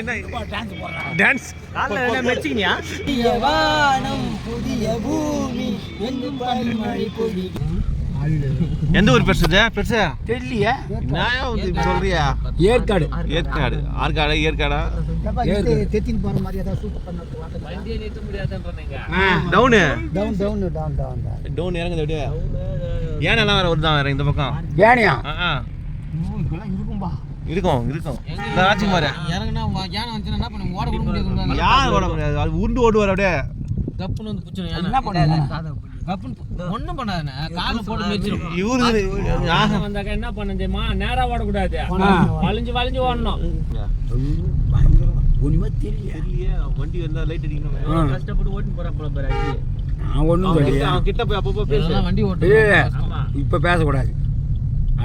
என்ன என்ன டான்ஸ் காலைல என்ன மெச்சிக்கினியா? புதிய வானம் புதிய பூமி எங்கும் பனிமழை பொழியும் எந்த ஊர் பெருசு இது? பெருசு? தெரியலையே. இப்படி சொல்றியா? ஏற்காடு. ஏற்காடு. ஆற்காடு ஏற்காடா? தெத்தின் போற மாதிரி ஏதாவது சூட் பண்ண down? Down down down down. Down இறங்குது அப்படியே ஏன் எல்லாம் வேற வருதான் வேற இந்த பக்கம். இருக்கும்பா இருக்கும் இருக்கும். இந்த ராஜ்குமார் இறங்குனா யானை வந்துச்சுன்னா என்ன பண்ண ஓட கூட முடியாது யார் ஓட முடியாது? அது உருண்டு ஓடுவார் அப்படியே. கப்புன்னு வந்து என்ன பண்ணுங்க கப்புன்னு ஒண்ணும் பண்ணாதுண்ணே. கால போட்டு வச்சிரும். இவரு யார் வந்தாக்க என்ன பண்ண தெரியுமா? நேரா ஓடக்கூடாது. வளைஞ்சு வளைஞ்சு ஓடணும். ஒண்ணுமே தெரியல. வண்டி வந்தா லைட் அடிக்கணும். கஷ்டப்பட்டு ஓட்டின்னு போறான் போல பாரு. நான் ஒண்ணும் தெரியல அவன் கிட்ட போய் அப்பப்போ பேசு இதெல்லாம் வண்டி ஓட்டு இப்ப பேசக்கூடாது.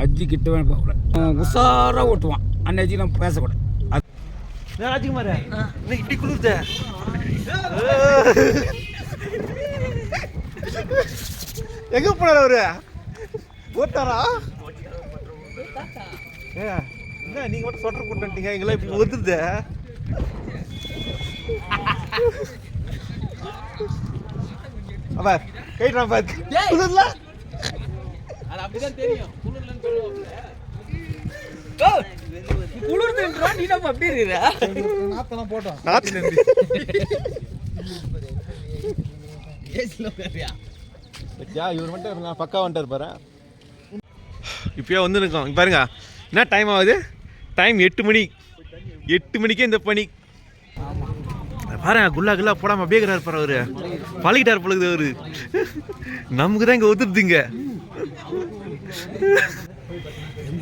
அஜி கிட்ட போகக்கூடாது. உஷாரா ஓட்டுவான். அன்னைக்கு நம்ம பேசக்கூடாது. ராஜ்குமார் இப்படி குளிர்த எங்க போனார் அவரு? ஓட்டாரா? ஏ, என்ன நீங்க மட்டும் சொட்டர் போட்டு வந்துட்டீங்க? எங்கெல்லாம் இப்படி ஒத்துருது அப்ப கைட்றான் பாத்து குளிர்ல? அது அப்படிதான் தெரியும். குளிர்லன்னு சொல்லுவாங்க குளிர்துன்றா நீ நம்ம அப்படி இருக்கிற? நாத்தெல்லாம் போட்டோம் நாத்து நன்றி பத்தியா இவர் மட்டும் இருங்க பக்கா வந்துட்டார் பாரு. இப்பயே வந்து இருக்கோம் இங்க பாருங்க. என்ன டைம் ஆகுது? டைம் எட்டு மணி. எட்டு மணிக்கே இந்த பனி பாருங்க குல்லா குல்லா போடாம அப்படியே இருக்கிறார் பாரு அவரு. பழகிட்டார் பழகுது அவரு. நமக்கு தான் இங்க ஒத்துடுதுங்க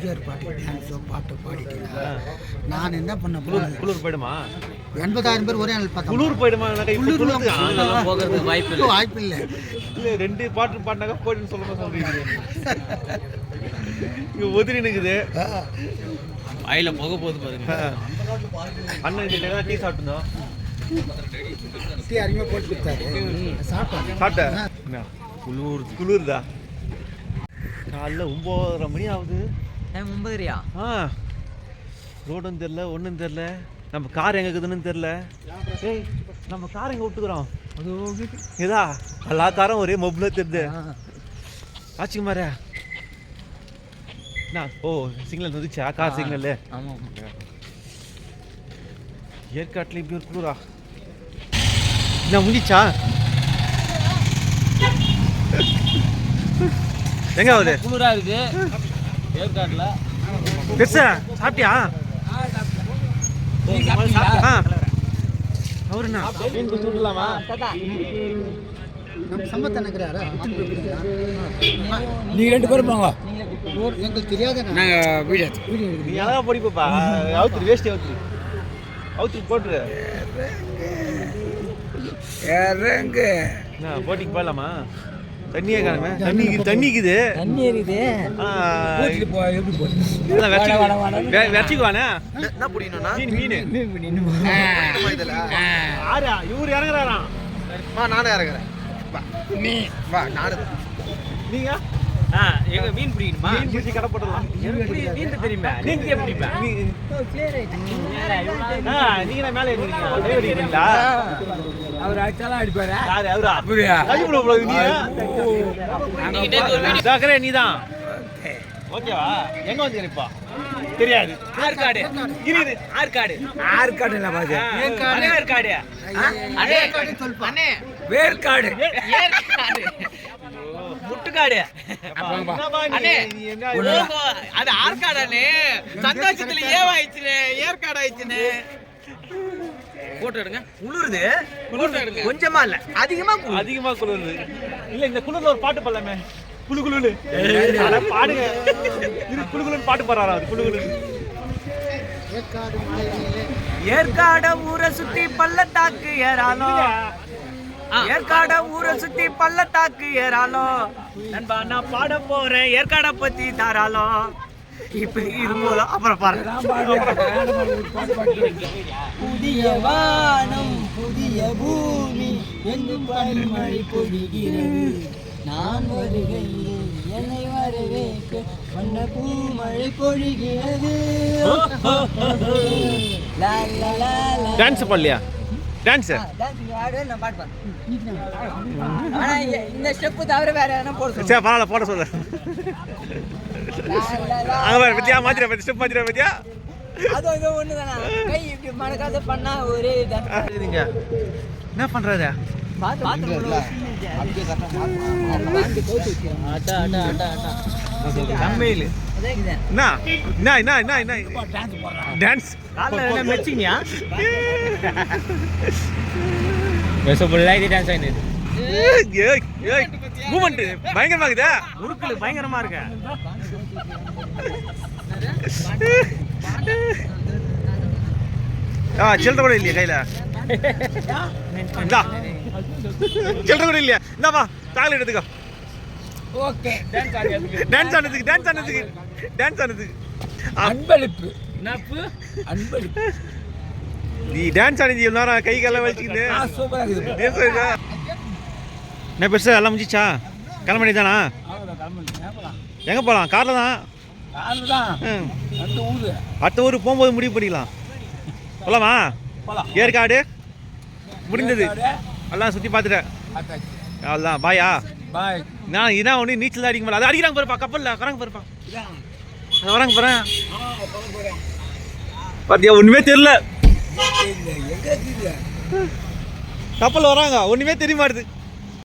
எம்ஜிஆர் பாட்டு டான்ஸ் பாட்டு பாடிட்டீங்க நான் என்ன பண்ண போறேன் குளிர் போயிடுமா? எண்பதாயிரம் பேர் ஒரே நாள் பார்த்தோம். குளிர் போயிடுமா? போகிறதுக்கு வாய்ப்பு இல்லை வாய்ப்பு இல்லை. இல்ல ரெண்டு பாட்டு பாடினாக்கா போயிடுன்னு சொல்லுங்க சொல்றீங்க. இங்க ஒதுரி நிக்குது. வாயில போக போகுது பாருங்க. அண்ணன் இந்த டீ சாப்பிட்டுருந்தோம். டீ அருமையாக போட்டு கொடுத்தாரு. சாப்பிட்டேன் என்ன? குளிர் குளிர்தா காலைல ஒம்பதரை மணி ஆகுது. மும்பதுரியா ஆ ரோடும் தெரில ஒன்றும் தெரில நம்ம கார் எங்கே இருக்குதுன்னு தெரில ஏய் நம்ம கார் எங்கே விட்டுக்கிறோம்? இதா எல்லா காரும் ஒரே மொபில் தெரியுது. ஆச்சுக்குமாரே என்ன? ஓ சிக்னல் வந்துச்சா கார் சிக்னல் ஆமாம் ஏற்காட்டில் இப்படி ஒரு குளிரா? என்ன முடிச்சா? எங்க ஆகுது? குளிரா ஏற்காட்டுல பெருசா சாப்பிட்டியா? ஆ. அவரு என்ன? நீங்க ரெண்டு பேரும் போங்க. எங்களுக்கு தெரியாத நாங்க வீடியோ நீ அழகா படிப்பா வேஸ்டி போட்டுரு. இறங்க. என்ன போட்டிக்கு போகலாமா தண்ணியே காணுமே. தண்ணி தண்ணிக்குது தண்ணி எரியுது. ஆ, வீட்டுக்கு போ எப்படி போகுது இதெல்லாம் வெச்சிக்கு- வெ- வெச்சிக்குவானே மீன் மீன். ஆறா இவரு இறங்குறாராம் நானும் இறங்குறேன். நீ. வா நாடு நீங்க? எங்க மீன் பிடிக்கணுமா? மீன் பிடிச்சி கடை போட்டுடலாம் எப்படி நீந்த தெரியுமா? பிடிப்பேன் ஆ, நீங்க தான் மேலே அடிக்கிறீங்களா? அவர் அடிச்சாலும் அடிப்பாரு. யாரு, அவரா? அப்படியா? கை விட கூடாது நீங்க. ஜாக்கிரதை, நீதான். ஓகேவா? எங்க வந்தீங்க இப்போ? தெரியாது. ஆற்காடு இரு ஆற்காடு ஆற்காடு இல்லை பாது அண்ணே ஆற்காடு அண்ணே. வேர்க்காடு ஏற்காடு. அது ஆற்காடு சந்தோஷத்துல ஏவாயிடுச்சுனே ஏற்காடு ஆயிடுச்சுனே போட்டோ எடுங்க குளிருது கொஞ்சமா இல்ல. அதிகமா குளிருது. அதிகமா குளிருது. இல்ல இந்த குளிர்ல ஒரு பாட்டு பாடலாமே. குளு குளுன்னு. அட, பாடுங்க. குளு குளுன்னு பாட்டு பாடுறாரா அவர் குளு குளுன்னு. ஏற்காடு மலையிலே ஏற்காட ஊரை சுத்தி பள்ளத்தாக்கு ஏறாலும் ஏற்காட ஊரை சுத்தி பள்ளத்தாக்கு ஏறாலும் நண்பா நான் பாட போறேன். ஏற்காட பத்தி தாராளம். இப்ப இது போதும் அப்புறம் புதிய வானம் புதிய பூமி எங்கும் பனிமழை பொழிகிறது. நான் வருகையில் என்னை வரவேற்க வண்ண பூமழை பொழிகிறது. டான்ஸ் பண்ணலையா? டான்ஸு இந்த ஸ்டெப்பு தவிர வேற எதனா போட சரி பரவாயில்ல போட சொல்லு. அங்கே பத்தியா மாத்திர பத்தி ஸ்டெப் மாத்திர பத்தியா அது இது ஒண்ணுதானா? கை இப்படி மடக்காத பண்ணா ஒரே இருக்குதுங்க என்ன என்ன? என்ன என்ன டான்ஸ் போடுறான் டான்ஸ் மூமெண்ட் பயங்கரமா இருக்குதா? உருக்குல பயங்கரமா இருக்க? ஆ சில்லற கூட இல்லையா கையில? இந்தா. சில்லற கூட இல்லையா? இந்தாப்பா சாக்லேட் எடுத்துக்கோ. ஓகே டான்ஸ் ஆனதுக்கு டான்ஸ் ஆனதுக்கு டான்ஸ் ஆனதுக்கு அன்பளிப்பு. நப்பு அன்பளிப்பு. நீ டான்ஸ் இவ்வளோ நேரம் கை காலம் வலிச்சுக்கிட்டு. என்ன பெருசா எல்லாம் முடிஞ்சிச்சா? கிளம்ப போகலாம் எங்கே போகலாம் காரில் தான்? தான் ஊர். அடுத்த ஊருக்கு போகும்போது முடிவு பண்ணிக்கலாம். போலாமா? போகலாம் ஏற்காடு. முடிந்தது. எல்லாம் சுற்றி பார்த்துட்டேன். அவ்வளோதான் பாயா பாய் நான் இதான் ஒன்று நீச்சல் தான் அடிக்க முடியல அது அடிக்கிறாங்க பாருப்பா கப்பலில். வராங்க பாருப்பா. அது வராங்க பாறேன் பார்த்தியா ஒன்றுமே இருக்குது கப்பல் வராங்க ஒண்ணுமே தெரிய மாட்டேது.